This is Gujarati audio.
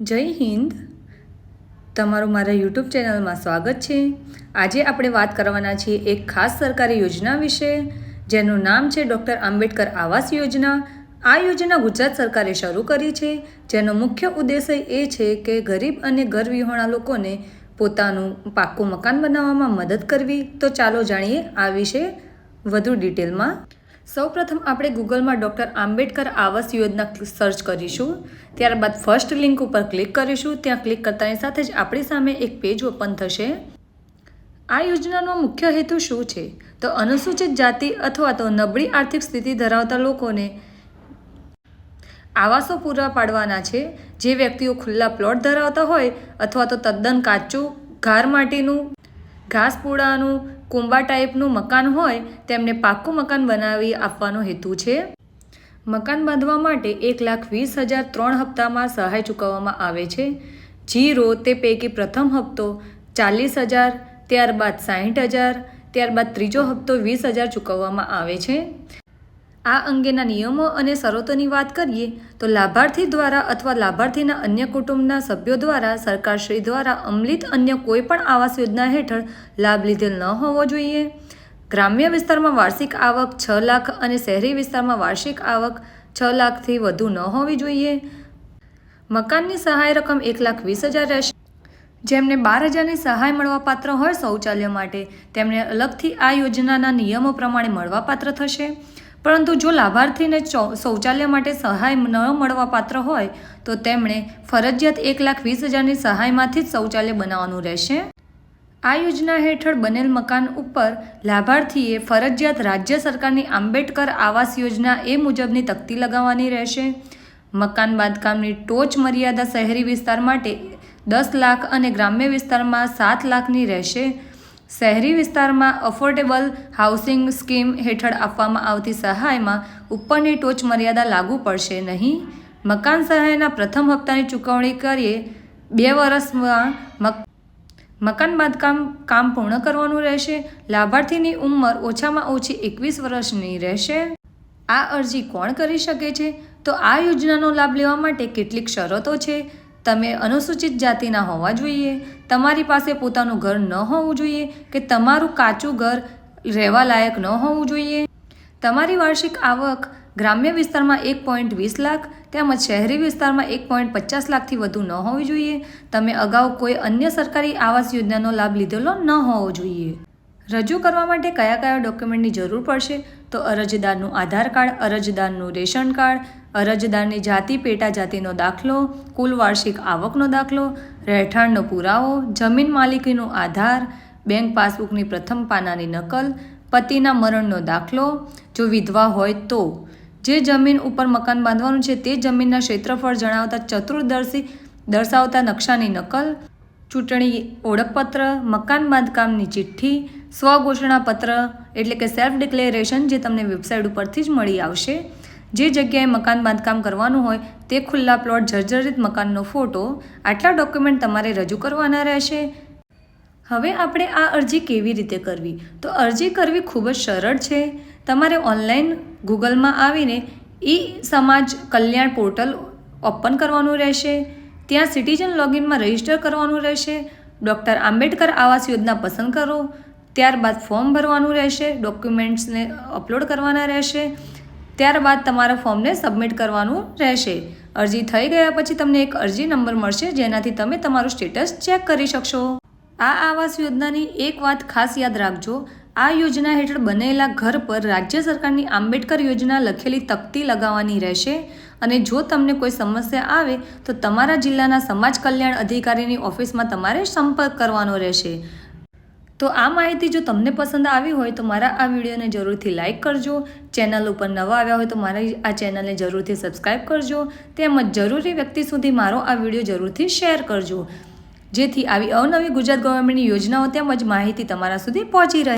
જય હિન્દ. તમારું મારા યુટ્યુબ ચેનલમાં સ્વાગત છે. આજે આપણે વાત કરવાના છીએ એક ખાસ સરકારી યોજના વિશે, જેનું નામ છે ડૉક્ટર આંબેડકર આવાસ યોજના. આ યોજના ગુજરાત સરકારે શરૂ કરી છે. જેનો મુખ્ય ઉદ્દેશ્ય એ છે કે ગરીબ અને ઘરવિહોણા લોકોને પોતાનું પાક્કું મકાન બનાવવામાં મદદ કરવી. તો ચાલો જાણીએ આ વિશે વધુ ડિટેલમાં. સૌપ્રથમ આપણે ગૂગલમાં ડૉક્ટર આંબેડકર આવાસ યોજના સર્ચ કરીશું. ત્યારબાદ ફર્સ્ટ લિંક ઉપર ક્લિક કરીશું. ત્યાં ક્લિક કરતાની સાથે જ આપણી સામે એક પેજ ઓપન થશે. આ યોજનાનો મુખ્ય હેતુ શું છે? તો અનુસૂચિત જાતિ અથવા તો નબળી આર્થિક સ્થિતિ ધરાવતા લોકોને આવાસો પૂરા પાડવાના છે. જે વ્યક્તિઓ ખુલ્લા પ્લોટ ધરાવતા હોય અથવા તો તદ્દન કાચું ઘાર માટીનું ઘાસપૂડાનું કુંબા ટાઈપનું મકાન હોય, તેમને પાક્કું મકાન બનાવી આપવાનો હેતુ છે. મકાન બાંધવા માટે એક લાખ વીસ હજાર ત્રણ હપ્તામાં સહાય ચૂકવવામાં આવે છે. જીરો તે પૈકી પ્રથમ હપ્તો ચાલીસ હજાર, ત્યારબાદ સાહીઠ હજાર, ત્યારબાદ ત્રીજો હપ્તો વીસ હજાર ચૂકવવામાં આવે છે. આ અંગેના નિયમો અને શરતોની વાત કરીએ, તો લાભાર્થી દ્વારા અથવા લાભાર્થીના અન્ય કુટુંબના સભ્યો દ્વારા સરકારશ્રી દ્વારા અમલિત અન્ય કોઈપણ આવાસ યોજના હેઠળ લાભ લીધેલ ન હોવો જોઈએ. ગ્રામ્ય વિસ્તારમાં વાર્ષિક આવક છ લાખ અને શહેરી વિસ્તારમાં વાર્ષિક આવક છ લાખથી વધુ ન હોવી જોઈએ. મકાનની સહાય રકમ એક લાખ વીસ હજાર રહેશે. જેમને બાર હજારની સહાય મળવાપાત્ર હોય શૌચાલય માટે, તેમને અલગથી આ યોજનાના નિયમો પ્રમાણે મળવાપાત્ર થશે. પરંતુ જો લાભાર્થીને શૌચાલય માટે સહાય ન મળવા પાત્ર હોય, તો તેમણે ફરજિયાત એક લાખ વીસ હજારની સહાયમાંથી જ શૌચાલય બનાવવાનું રહેશે. આ યોજના હેઠળ બનેલ મકાન ઉપર લાભાર્થીએ ફરજિયાત રાજ્ય સરકારની આંબેડકર આવાસ યોજના એ મુજબની તકતી લગાવવાની રહેશે. મકાન બાંધકામની ટોચ મર્યાદા શહેરી વિસ્તાર માટે દસ લાખ અને ગ્રામ્ય વિસ્તારમાં સાત લાખની રહેશે. શહેરી વિસ્તારમાં અફોર્ડેબલ હાઉસિંગ સ્કીમ હેઠળ આપવામાં આવતી સહાયમાં ઉપરની ટોચ મર્યાદા લાગુ પડશે નહીં. મકાન સહાયના પ્રથમ હપ્તાની ચૂકવણી કરીએ. બે વર્ષમાં મકાન બાંધકામ કામ પૂર્ણ કરવાનું રહેશે. લાભાર્થીની ઉંમર ઓછામાં ઓછી એકવીસ વર્ષની રહેશે. આ અરજી કોણ કરી શકે છે? તો આ યોજનાનો લાભ લેવા માટે કેટલીક શરતો છે? તમે અનુસૂચિત જાતિના હોવા જોઈએ. તમારી પાસે પોતાનું ઘર ન હોવું જોઈએ કે તમારું કાચું ઘર રહેવા લાયક ન હોવું જોઈએ. તમારી વાર્ષિક આવક ગ્રામ્ય વિસ્તારમાં એક પોઈન્ટ વીસ લાખ, તેમજ શહેરી વિસ્તારમાં એક પોઈન્ટ પચાસ લાખથી વધુ ન હોવી જોઈએ. તમે અગાઉ કોઈ અન્ય સરકારી આવાસ યોજનાનો લાભ લીધેલો ન હોવો જોઈએ. રજૂ કરવા માટે કયા કયા ડોક્યુમેન્ટની જરૂર પડશે? તો અરજદારનું આધાર કાર્ડ, અરજદારનું રેશન કાર્ડ, અરજદારની જાતિ પેટા જાતિનો દાખલો, કુલ વાર્ષિક આવકનો દાખલો, રહેઠાણનો પુરાવો, જમીન માલિકીનો આધાર, બેંક પાસબુકની પ્રથમ પાનાની નકલ, પતિના મરણનો દાખલો, જો વિધવા હોય તો. જે જમીન ઉપર મકાન બાંધવાનું છે તે જમીનના ક્ષેત્રફળ જણાવતા ચતુર્દર્શી દર્શાવતા નકશાની નકલ, ચૂંટણી ઓળખપત્ર, મકાન બાંધકામની ચિઠ્ઠી સ્વઘોષણા પત્ર એટલે કે સેલ્ફ ડિક્લેરેશન જે તમને વેબસાઇટ ઉપરથી જ મળી આવશે. જે જગ્યાએ મકાન બાંધકામ કરવાનું હોય, તે ખુલ્લા પ્લોટ જર્જરિત મકાનનો ફોટો આટલા ડોક્યુમેન્ટ તમારે રજૂ કરવાના રહેશે. હવે આપણે આ અરજી કેવી રીતે કરવી? તો અરજી કરવી ખૂબ જ સરળ છે. તમારે ઓનલાઈન ગૂગલમાં આવીને ઈ સમાજ કલ્યાણ પોર્ટલ ઓપન કરવાનું રહેશે. ત્યાં સિટીઝન લોગિનમાં રજિસ્ટર કરવાનું રહેશે. ડૉક્ટર આંબેડકર આવાસ યોજના પસંદ કરો. ત્યારબાદ ફોર્મ ભરવાનું રહેશે, ડોક્યુમેન્ટ્સને અપલોડ કરવાના રહેશે, ત્યારબાદ તમારા ફોર્મને સબમિટ કરવાનું રહેશે. અરજી થઈ ગયા પછી તમને એક અરજી નંબર મળશે, જેનાથી તમે તમારું સ્ટેટસ ચેક કરી શકશો. આ આવાસ યોજનાની એક વાત ખાસ યાદ રાખજો. આ યોજના હેઠળ બનેલા ઘર પર રાજ્ય સરકારની આંબેડકર યોજના લખેલી તકતી લગાવવાની રહેશે અને જો તમને કોઈ સમસ્યા આવે, તો તમારા જિલ્લાના સમાજ કલ્યાણ અધિકારીની ઓફિસમાં તમારે સંપર્ક કરવાનો રહેશે. તો આ માહિતી જો તમને પસંદ આવી હોય તો મારા આ વિડીયોને જરૂરથી લાઇક કરજો. ચેનલ ઉપર નવા આવ્યા હોય તો મારી આ ચેનલને જરૂરથી સબસ્ક્રાઈબ કરજો. તેમજ જરૂરી વ્યક્તિ સુધી મારો આ વીડિયો જરૂરથી શેર કરજો. જેથી આવી અવનવી ગુજરાત ગવર્મેન્ટની યોજનાઓ તેમજ માહિતી તમારા સુધી પહોંચી રહે.